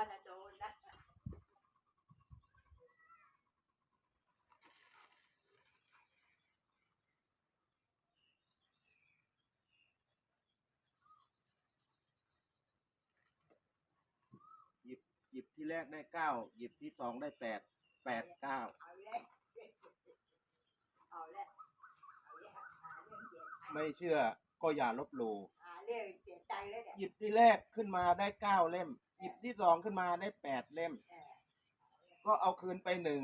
วนะโดนนะหยิบที่แรกได้เก้าหยิบที่สองได้แปดแปดเก้าเอาเลยเอาเลยเอาเลยหาเรื่องเสียใจไม่เชื่อก็อย่าลบหลู่ หยิบที่แรกขึ้นมาได้เก้าเล่ม หยิบที่สองขึ้นมาได้แปดเล่ม ก็เอาคืนไปหนึ่ง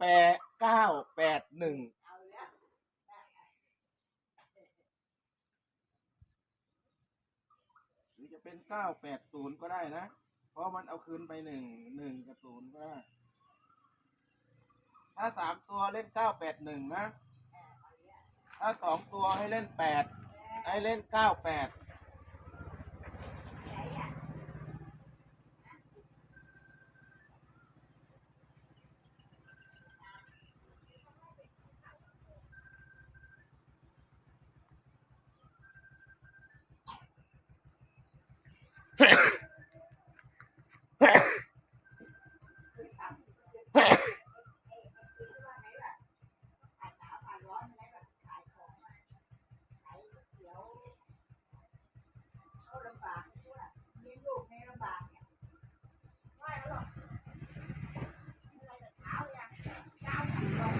แปดเก้าแปดหนึ่งหรือจะเป็นเก้าแปดศูนย์ก็ได้นะ เพราะมันเอาคืนไปหนึ่งหนึ่งกับศูนย์ก็ได้ถ้าสามตัวเล่นเก้าแปดหนึ่งนะ ถ้าสองตัวให้เล่นแปดให้เล่นเก้าแปด ขายหนาวขายร้อนอะไรแบบขายของอะขายเดี๋ยวเขาลำบากด้วยเลี้ยงลูกในลำบากเนี่ยไม่หรอกอะไรแต่เช้ายังเช้าถึงลง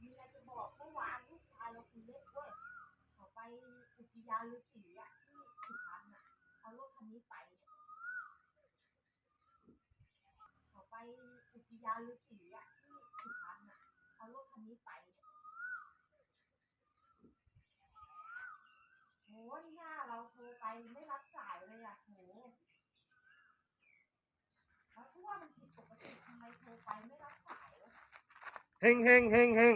มีอะไรจะบอกเมื่อวานลูกชายเราคุยเล็กเว้ยเขาไป อุทยานฤาษีอะที่สุพรรณอะเอารถคันนี้ไปเขาไปอุทยานฤาษีอะที่สุพรรณอะเอารถคันนี้ไปโหนี่หน้าเราโทรไปไม่รับสายเลยอะโหเพราคิดว่ามันผิดปกติทำไมโทรไปไม่รับสายวะ เฮงเฮงเฮงเฮง